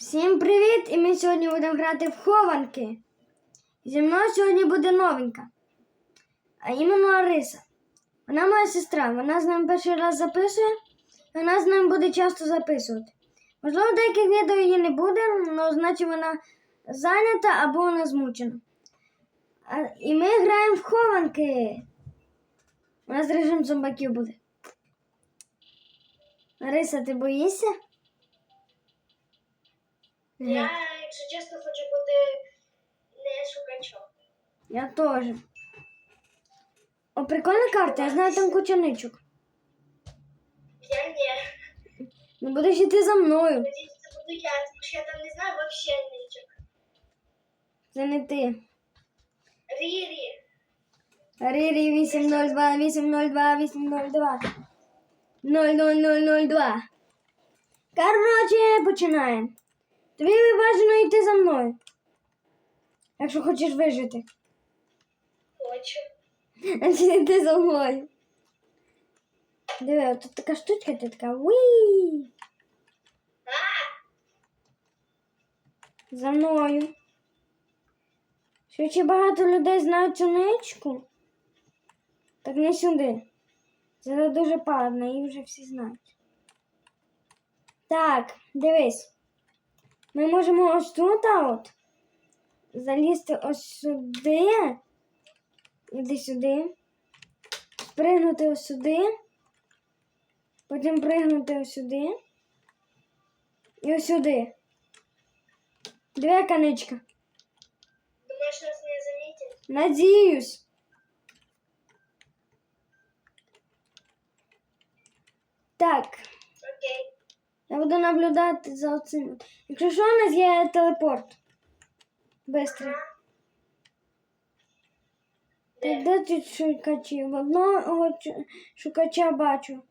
Всім привіт! І ми сьогодні будемо грати в хованки. Зі мною сьогодні буде новенька. А іменно Ариса. Вона моя сестра. Вона з нами перший раз записує, і вона з нами буде часто записувати. Можливо, деяких відео її не буде, але значить вона зайнята або вона змучена. А, і ми граємо в хованки. У нас режим зомбаків буде. Ариса, ти боїшся? Я, якщо чесно, хочу бути не шукачом. Я теж. О, прикольна карта, я знаю там куча ничок. Я ні. Ну будеш йти за мною. Надіюсь, це буду я, тому що я там не знаю взагалі нічого. Це не ти. Рірі. Рірі 802 802 802 00002. Короче, починаємо. Тобі бажано йти за мною. Якщо хочеш вижити. Хочу. Значить йти за мною. Диви, тут така штучка, ти така. Уі! А! За мною. Швидше багато людей знають цю ничку. Так не сюди. Це дуже падно, її вже всі знають. Так, дивись. Ми можемо ось тут от залізти ось сюди. Іди сюди. Спригнути ось сюди. Потім пригнути ось сюди. І ось сюди. Две конечка. Думаєш, нас не замітять? Надіюсь. Так. Я буду наблюдати за оцим. Якщо що, у нас є телепорт. Бистрий. Так, де тут? В одного шукача бачу.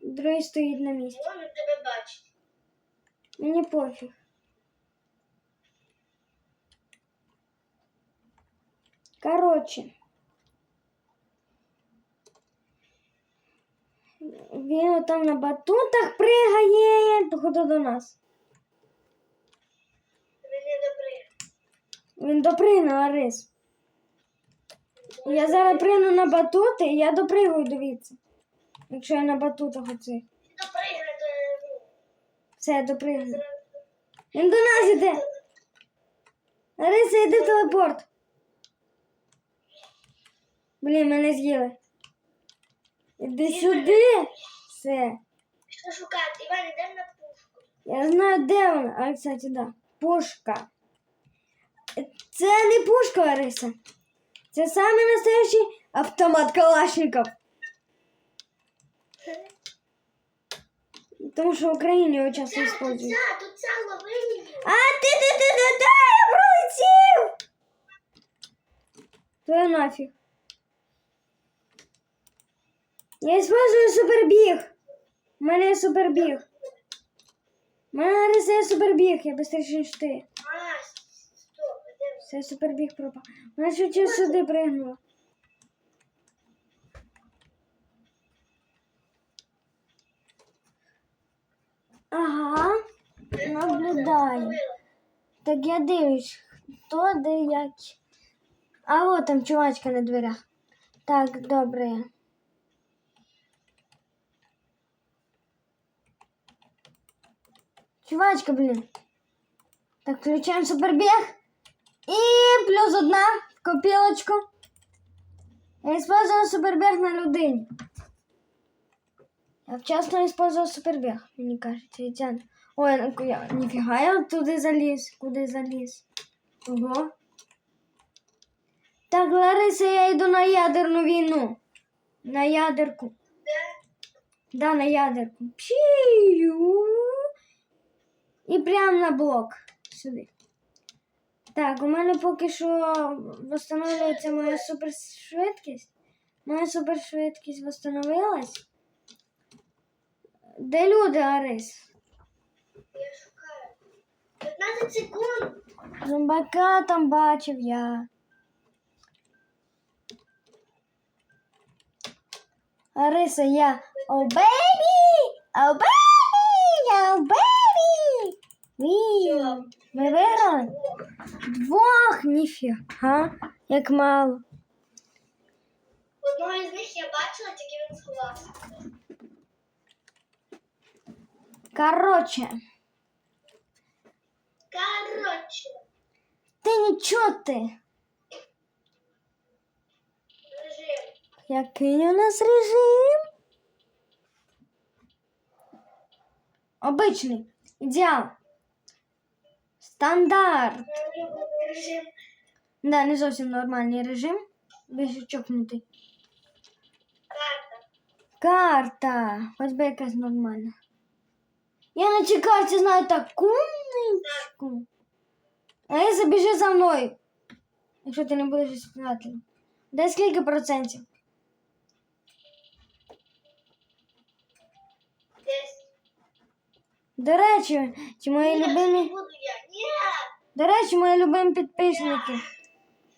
Другий стоїть на місці. Можу тебе бачити. Мені пофіг. Коротше. Він там на батутах пригає, походу до нас. Тобі не добре. Він Арис. Я зараз пригну на батути, і я допригую, дивіться. Якщо я на батутах оцих. Допригай, то ну, Все, я допригну. Він до нас іде. Ариса, йди в телепорт. Блін, мене з'їли. Іди сюди. Все. Що шукати? Іван, йдемо на пушку. Я знаю, де вона. А, кстати, да. Пушка. Це не пушка, Ариса. Це самий настоящий автомат Калашников. Тому що в Україні його часто Ця, тут використовують. ця, тут ця ловині. А ти ти ти ти ти я пролетів! То нафіг. Я использую супербіг. У мене є супербіг. У мене Ариса є супербіг, я быстріше, ніж ти. Все супербіг пропав. Вона ще сюди пригнула. Ага, наблюдаю. Так я дивлюсь, хто де як. А от там чувачка на дверях. Так, добре. Чувачка, блін. Так, включаємо супербіг. І плюс одна в копілочку. Я использовала супербіг на людині. Я вчасно использовала супербіг, мені кажеться, ідеально. Ой, ну, я, ніфіга я туди заліз, куди заліз. Ого. Так, Лариса, я йду на ядерну війну. На ядерку. Де? Да, на ядерку. Пшію. І прямо на блок. Сюди. Так, у мене поки що встановлюється моя супершвидкість. Моя супершвидкість встановилась. Де люди, Арис? Я шукаю. 15 секунд. Зомбака там бачив я. Ариса, я. О, бейбі! О, бейбі! Я о, бейбі! Ві, ми виграли? Двох, ніфіга, як мало. Одного із них я бачила, тільки він сховався. Короче, Коротше, ти нічого ти. режим. Який у нас режим? Обичний. Ідеал. Стандарт. Режим. Да, не зовсім нормальний режим. Більше чокнутий. Карта. Карта. Хоч би якась нормальна. Я на цій карті знаю таку ничку. А я забіжи за мною. Якщо ти не будеш іспитателем. Де скільки процентів? До речі, чи мої Ні, любимі. не буду я. Ні! До речі, мої любимі підписники.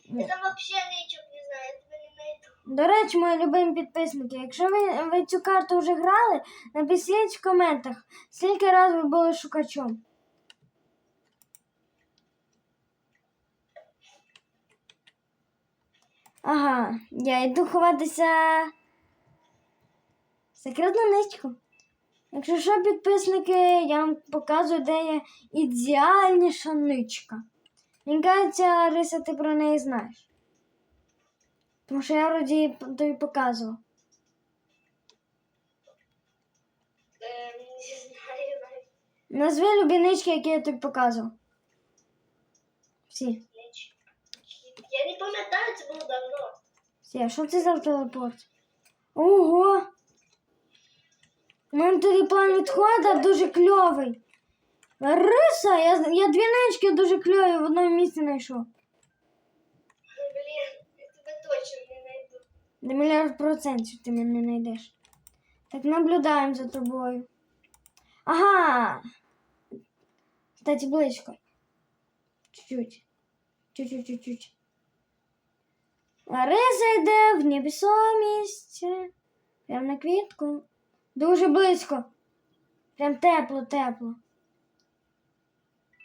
Я там взагалі нічого не знаю, я тебе не знайду. До речі, мої любимі підписники, якщо ви, ви цю карту вже грали, напишіть в коментах, скільки разів ви були шукачом. Ага, я йду ховатися в секретну ничку. Якщо що, підписники, я вам показую, де є ідеальніша ничка. Мені кажеться, Лариса, ти про неї знаєш. Тому що я вроді тобі показував. Е. Назви любі нички, які я тобі показував. Всі. Я не пам'ятаю, це було давно. Всі. А що це за телепорт? Ого! Тоді план відходу дуже кльовий. Лариса, я, я дві нички дуже кльові в одному місці знайшов. Блін, я тебе точно не знайду. Де мільярд процентів ти мене не знайдеш. Так наблюдаємо за тобою. Ага. Кстати, близько. Чуть-чуть. Чуть-чуть, чуть-чуть. Лариса йде в небесомість. Прям на квітку. Дуже близько. Прям тепло, тепло.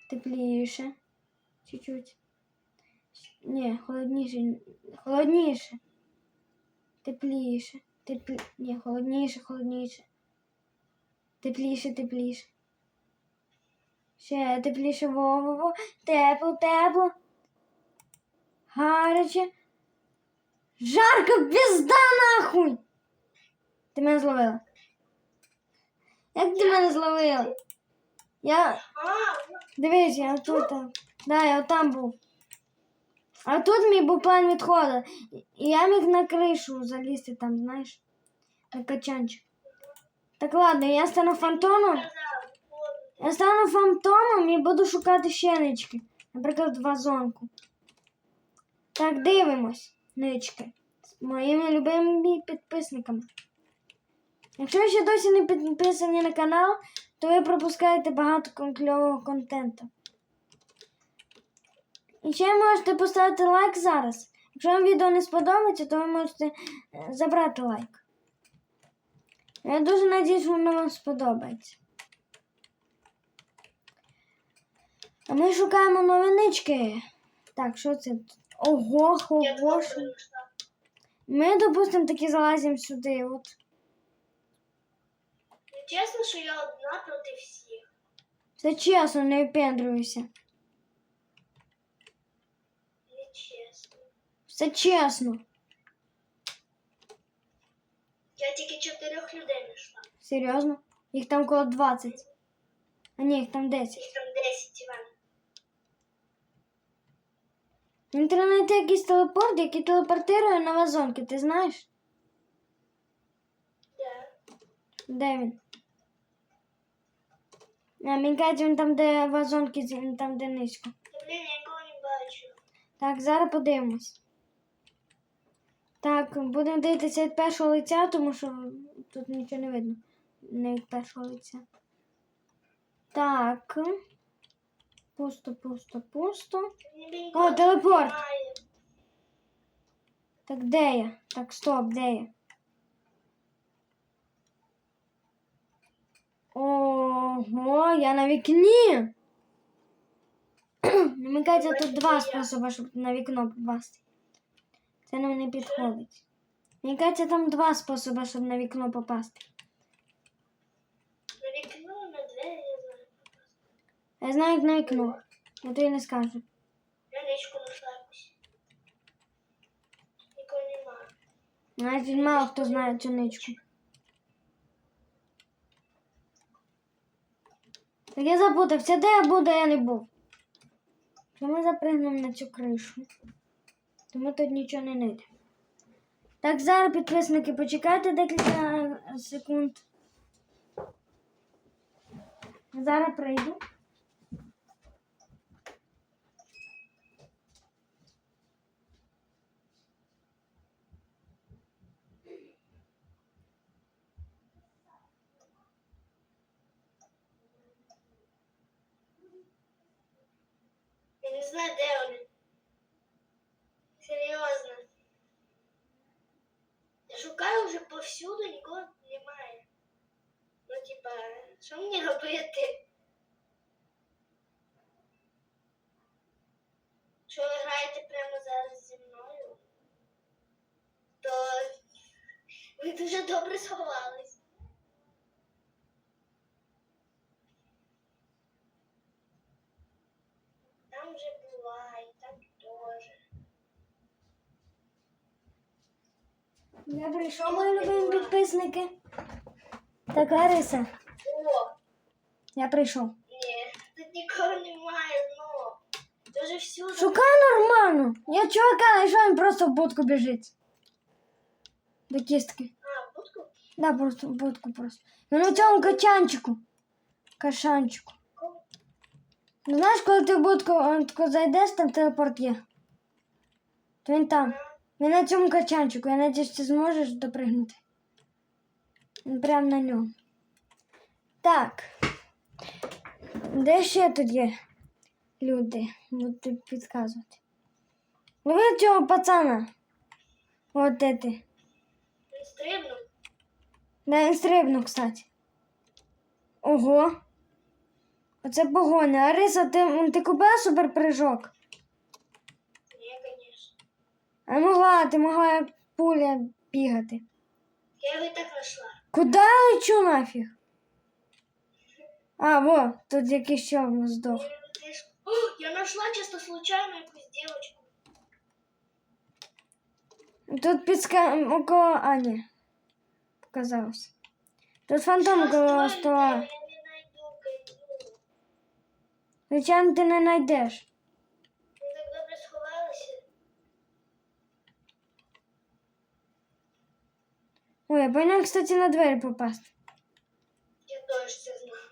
Тепліше. Чуть-чуть. Ні, холодніше. Холодніше. Тепліше. Теплі... Ні, холодніше, холодніше. Тепліше, тепліше. Ще тепліше, во-во-во. Тепло, тепло. Гаряче. Жарко, пізда нахуй. Ти мене зловила. Як ти мене зловила? Я. А, ну, Дивись, я тут. а. Да, я там був. А тут мій був план відходу. І я міг на кришу залізти там, знаєш, на качанчик. Так ладно, я стану фантомом. казав, воду. Я стану фантомом і буду шукати щенички. Наприклад, вазонку. Так, дивимось, нички. З моїми любимими підписниками. Якщо ви ще досі не підписані на канал, то ви пропускаєте багато кльового контенту. І ще можете поставити лайк зараз. Якщо вам відео не сподобається, то ви можете е, забрати лайк. Я дуже надіюсь, що воно вам сподобається. А ми шукаємо новинички. Так, що це? Ого, Я ого. туди що- прийшла. Ми, допустимо, таки залазимо сюди. От. Чесно, що я одна проти всіх. Це чесно, не впендрюйся. Не чесно. Все чесно. Я тільки чотирьох людей знайшла. Серйозно? Їх там коло 20. А ні, їх там 10. Їх там 10, Іван. Треба знайти якийсь телепорт, який телепортирує на вазонки, ти знаєш? Да. Де він? Кажуть, він там, де вазонки, там, де низько. Блін, я нікого не бачу. Так, зараз подивимось. Так, будемо дивитися від першого лиця, тому що тут нічого не видно. Не від першого лиця. Так. Пусто, пусто, пусто. О, телепорт. Так, де я? Так, стоп, де я? Ого, я на вікні. Мені кажеться, тут два способи, щоб на вікно попасти. Це нам не підходить. Мені кажеться, там два способи, щоб на вікно попасти. На вікно, на двері, я знаю. Я знаю, як на вікно. Я тобі не скажу. Я ничку знайшла якусь. Нікого немає. Навіть мало хто знає цю ничку. Так я запутався, де я був, де я не був. Що ми запригнемо на цю кришу? То ми тут нічого не знайдемо. Так, зараз підписники, почекайте декілька секунд. Зараз прийду. Я не знаю, де вони. Серйозно. Я шукаю вже повсюду, нікого немає. Ну, що мені робити? Що ви граєте прямо зараз зі мною? То ви дуже добре сховались. Там вже була, і там теж. Я прийшов, мої любимі підписники. Так, Лариса, О, я прийшов. ні, тут нікого немає, ну. Це вже всюди. Шукай нормально. Я чувака знайшов, він просто в будку біжить. До кістки. А, будку? Да, просто в будку просто. Ну на цьому качанчику. Кашанчику. Ну, знаєш, коли ти в будку он, тако зайдеш, там телепорт є. То він там. Він на цьому качанчику. Я надіюсь, ти зможеш допригнути. Він прямо на ньому. Так. Де ще тут є люди? Буду підказувати. Лови цього пацана. От ти. Він стрибнув. Да, він стрибнув, кстати. Ого. Оце погоня. Ариса, ти, ти купила суперпрыжок? Ні, звісно. А могла, ти могла пуля бігати. Я його і так знайшла. Куда я лечу нафіг? А, во, тут якийсь ще здох. Я його теж- О, Я знайшла чисто случайно якусь дівчинку. Тут підска... около... А, ні. Показалось. Тут фантом Щас около твоє стола. Я не знайду кайду. Звичайно, ти не знайдеш. Ви так добре сховалися. Ой, повинна, кстати, на двері попасти. Я теж це знаю.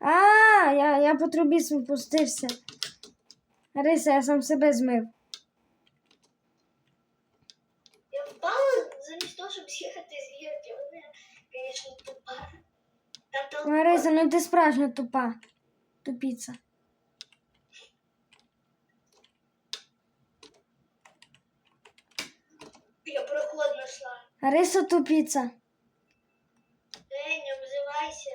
А, я, я по трубі спустився. Ариса, я сам себе змив. Я впала замість того, щоб з'їхати з гірки. Вона, звісно, тупа. Толпа. Лариса, ну ти справжня тупа. Тупіця. Я проход знайшла. Лариса тупіця. Ей, не обзивайся.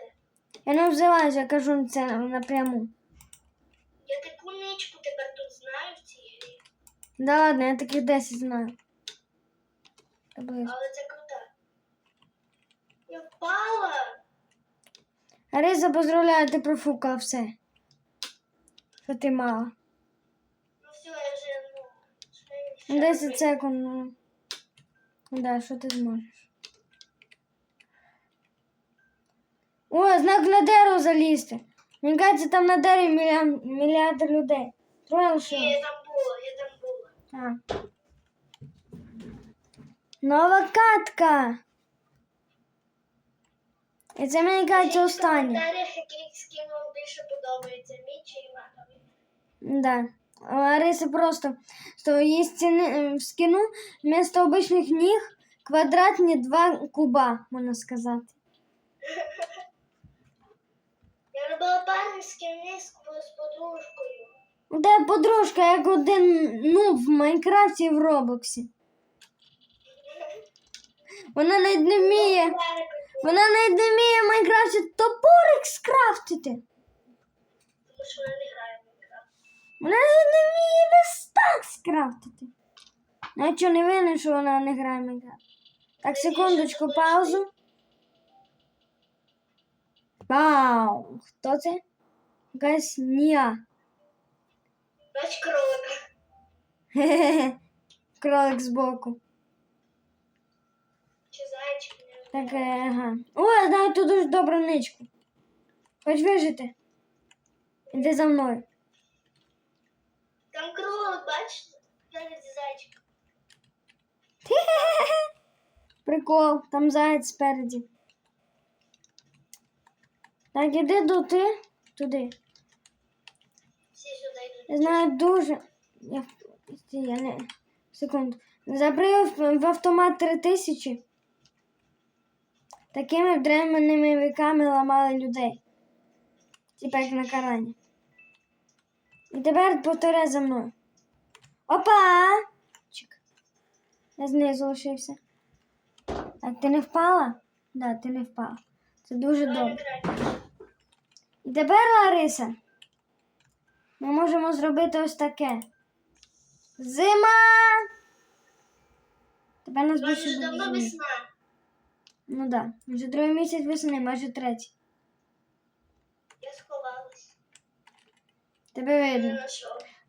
Я не обзиваюся, я кажу це напряму. Я таку ничку тепер тут знаю в цій грі. Да ладно, я таких 10 знаю. Але це крута. Я впала. Лариса, поздравляю, ти профукала все. Що ти мала? Ну все, я вже, ну, що я ще 10 секунд. Ну. Да, що ти зможеш? О, знак на дерево залізти. Мені кажеться, там на дереві мільярд, мільярд людей. Троє Ні, лише. я там була, я там була. А. Нова катка. І це мені кажеться Пишіть в останнє. коментарях, який скін вам більше подобається, мій чи Іванові. Да. Лариса просто з твоєї стіни ем, скину вместо обичних ніг квадратні два куба, можна сказати. Я робила парні скіни з, з подружкою. Де подружка, як один ну в Майнкрафті і в Роблоксі. Вона навіть не вміє. Вона навіть не вміє в Майнкрафті топорик скрафтити. Тому що вона не в. Вона не вміє верстак скрафтити. Навіть що не винен, що вона не грає Майнкрафт. Так, секундочку, паузу. Вау! Хто це? Якась ня. Бач кролика. Хе-хе-хе. Кролик збоку. Чи зайчик. Так, е, ага. О, я знаю тут дуже добру ничку. Хоч вижити. Іди за мною. Там кролик, бачите? Навіть зайчик. Прикол, там заяць спереді. Так, іди до ти. Туди. Всі сюди йдуть. Я знаю дуже. Я, я не. Секунду. Забрив в автомат 3000. Такими древними віками ламали людей. Типа як на Корані. І тепер повторяй за мною. Опа! Чик. Я знизу лишився. Так, ти не впала? Да, ти не впала. Це дуже добре. І тепер, Лариса, ми можемо зробити ось таке. Зима! Тепер нас більше буде давно весна. Ну так, да. вже другий місяць весни, майже третій. Я сховалась. Тебе видно.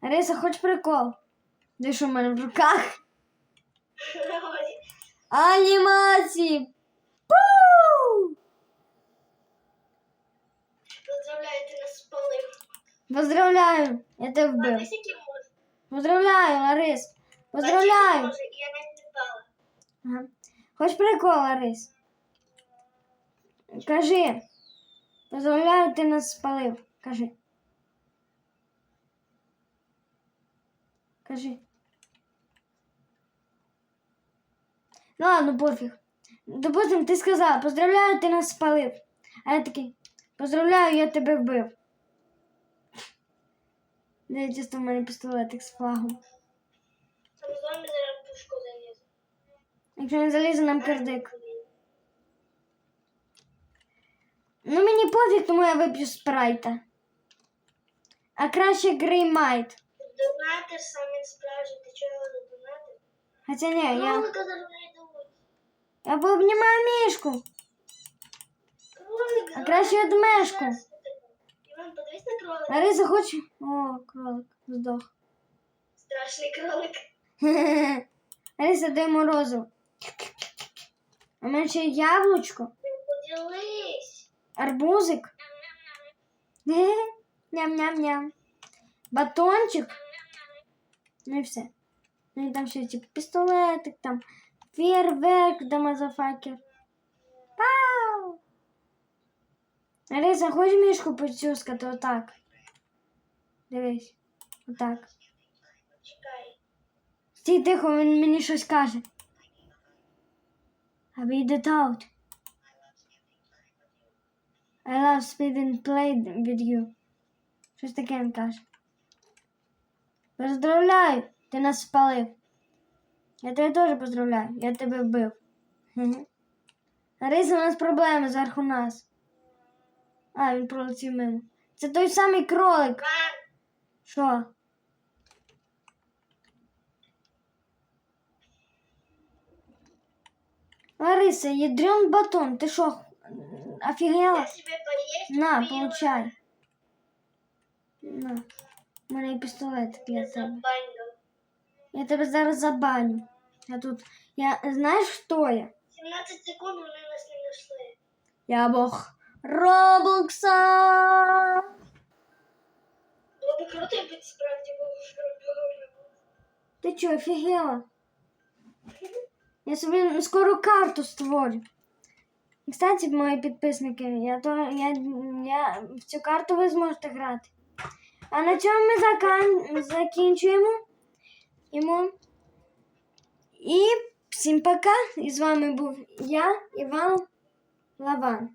Лариса, хоч прикол. Де що в мене в руках? Анімації! Пу! Поздравляю, ти нас спалив. Поздравляю! Я тебе вбив. Поздравляю, Ларис! Поздравляю! Ага. Хоч прикол, Ларис? Кажи. Поздравляю, ти нас спалив. Кажи. Кажи. Ну ладно, пофіг. Допустим, ти сказала, поздравляю, ти нас спалив. А я такий, поздравляю, я тебе вбив. Де чисто в мене пістолетик з флагом. Там з вами зараз пушку залізу. Якщо не залізе, нам кирдик. Ну мені пофіг, тому я вип'ю спрайта. А краще греймайт. Донатиш сам він справжній, ти чого не донатив? Хоча ні, я, Кролика зараз знайдуть. я пообнімаю мішку. Кролик, А краще одмешку. Іван, подивись на кролика. Лариса хоче. О, кролик здох. Страшний кролик. Лариса, дай морозиво. А ще яблучко, Поділись. арбузик. Ням-ням-ням. Батончик. Ну і все. Ну і там ще типу пістолетик, там фейерверк, да мазафакер. Пау! Аліса, хоч мішку поцюскати отак. Дивись. Отак. Чекай. Стій тихо, він мені щось каже. I read it out. I love spending play with you. Щось таке він каже. Поздравляю, ти нас спалив. Я тебе теж поздравляю, я тебе вбив. Лариса, у нас проблеми зверху нас. А, він пролетів мимо. Це той самий кролик. Що? Лариса, ядрен батон, ти що, офігела? На, получай. На. У мене є пістолет для Я тебе. забанив. Я тебе зараз забаню. Я тут. Я знаєш, хто я? 17 секунд вони нас не знайшли. Я бог Роблокса. Було б круто, якби ти справді був Ти чо, офігела? Я собі скоро карту створю. І, Кстати, мої підписники, я, то, я, я, в цю карту ви зможете грати. А на цьому ми закан, закінчуємо. Імо. І всім пока. І з вами був я, Іван Лаван.